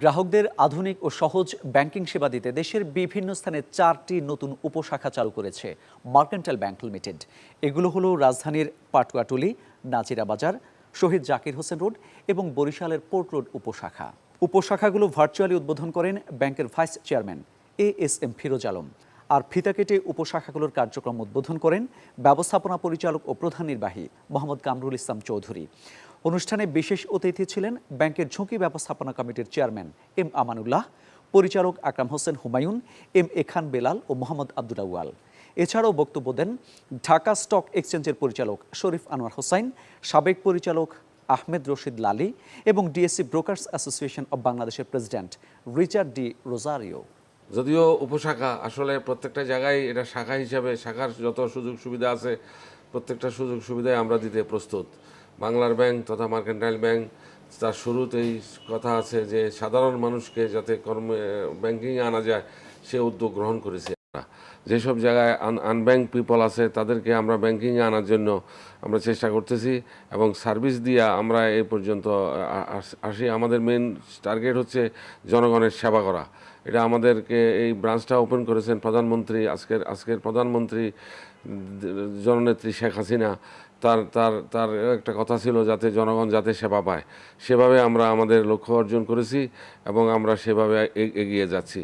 গ্রাহকদের আধুনিক ও সহজ ব্যাংকিং সেবা দিতে দেশের বিভিন্ন স্থানে চারটি নতুন উপশাখা চালু করেছে মার্কেন্টাল ব্যাংক লিমিটেড। এগুলো হলো রাজধানীর পাটুয়াটুলি নাজিরা বাজার শহীদ জাকির হোসেন রোড এবং বরিশালের পোর্ট রোড উপশাখা। উপশাখাগুলো ভার্চুয়ালি উদ্বোধন করেন ব্যাংকের vice chairman A S M Firoz Alam. আর ফিতা কেটে উপশাখাগুলোর কার্যক্রম উদ্বোধন করেন ব্যবস্থাপনা পরিচালক ও প্রধান নির্বাহী মোহাম্মদ কামরুল ইসলাম চৌধুরী। অনুষ্ঠানে বিশেষ অতিথি ছিলেন ব্যাংকের ঝুঁকি ব্যবস্থাপনা কমিটির চেয়ারম্যান এম আমানুল্লাহ, পরিচালক আকরাম হোসেন হুমায়ুন, এম এ খান বেলাল ও মোহাম্মদ আব্দুল আউয়াল। এছাড়াও বক্তব্য দেন ঢাকা স্টক এক্সচেঞ্জের পরিচালক শরীফ আনোয়ার হোসাইন সাবেক পরিচালক আহমেদ রশিদ লালি এবং ডিএসসি ব্রোকার্স অ্যাসোসিয়েশন অব বাংলাদেশের প্রেসিডেন্ট রিচার্ড ডি রোজারিও। যদিও উপশাখা, আসলে প্রত্যেকটা জায়গায় এটা শাখা হিসাবে, শাখার যত সুযোগ সুবিধা আছে, প্রত্যেকটা সুযোগ সুবিধায় আমরা দিতে প্রস্তুত। বাংলার ব্যাংক তথা মার্কেন্টাইল ব্যাংক, তার শুরুতেই কথা আছে যে সাধারণ মানুষকে যাতে কর্মে, ব্যাংকিংয়ে আনা যায়, সে উদ্যোগ গ্রহণ করেছি। যেসব জায়গায় আনব্যাংক পিপল আছে, তাদেরকে আমরা ব্যাংকিংয়ে আনার জন্য আমরা চেষ্টা করতেছি এবং সার্ভিস দিয়া আমরা এই পর্যন্ত আসি আমাদের মেন টার্গেট হচ্ছে জনগণের সেবা করা। এটা আমাদেরকে এই ব্রাঞ্চটা ওপেন করেছেন প্রধানমন্ত্রী, আজকের আজকের প্রধানমন্ত্রী, জননেত্রী শেখ হাসিনা। তার তার তার একটা কথা ছিল যাতে জনগণ যাতে সেবা পায়। সেভাবে আমরা আমাদের লক্ষ্য অর্জন করেছি এবং আমরা সেভাবে এগিয়ে যাচ্ছি।